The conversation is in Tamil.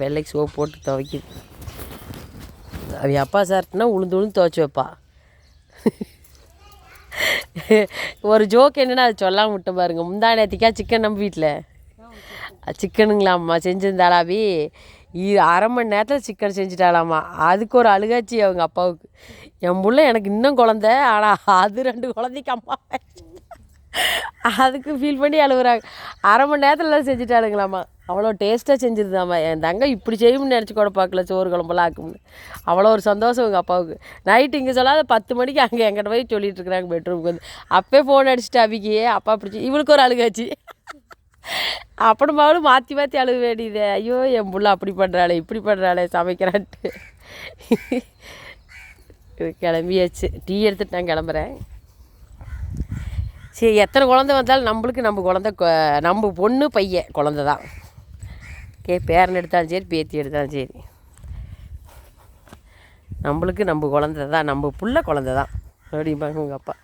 வெள்ளைக்கு சோப்பு போட்டு துவைக்குது. அவ அப்பா சார்ட்டுனா உளுந்து உளுந்து துவைச்சி வைப்பா. ஒரு ஜோக் என்னென்னா அது சொல்லாமல் விட்டு பாருங்க. முந்தா நேற்றுக்கா சிக்கன் நம்ம வீட்டில் சிக்கனுங்களாம்மா செஞ்சிருந்தாளாவி இ அரை மணி நேரத்தில் சிக்கன் செஞ்சுட்டாளாம்மா. அதுக்கு ஒரு அழுகாச்சி அவங்க அப்பாவுக்கு. என் பிள்ளை எனக்கு இன்னும் குழந்த ஆனால் அது ரெண்டு குழந்தைக்கு அம்மா. அதுக்கு ஃபீல் பண்ணி அழுகுறாங்க. அரை மணி நேரத்தில் செஞ்சுட்டாளுங்களாம்மா அவ்வளோ டேஸ்ட்டாக செஞ்சுருந்தாம்மா என் தங்க இப்படி செய்யும்னு நினச்சி கூட பார்க்கல சோறு குழம்புலாம் ஆக்கும்னு. அவ்வளோ ஒரு சந்தோஷம் உங்கள் அப்பாவுக்கு. நைட்டு இங்கே சொல்லாத பத்து மணிக்கு அங்கே எங்கிட்ட போய் சொல்லிட்டு இருக்கிறாங்க பெட்ரூமுக்கு வந்து. அப்போ ஃபோன் அடிச்சுட்டு அவிக்கு அப்பா பிடிச்சி இவளுக்கு ஒரு அழுகாச்சு. அப்படிமாவும் மாற்றி மாற்றி அழுக வேண்டியது. ஐயோ என் புள்ள அப்படி பண்ணுறாளே இப்படி பண்ணுறாளே சமைக்கிறான்ட்டு. கிளம்பியாச்சு. டீ எடுத்துட்டு நான் கிளம்புறேன். சரி எத்தனை குழந்தை வந்தாலும் நம்மளுக்கு நம்ம குழந்த நம்ம பொண்ணு பையன் குழந்த தான். கே பேரன் எடுத்தாலும் சரி பேத்தி எடுத்தாலும் சரி. நம்மளுக்கு நம்ம குழந்த தான் நம்ம புள்ள குழந்த தான். அப்படிம்பாங்க உங்கள் அப்பா.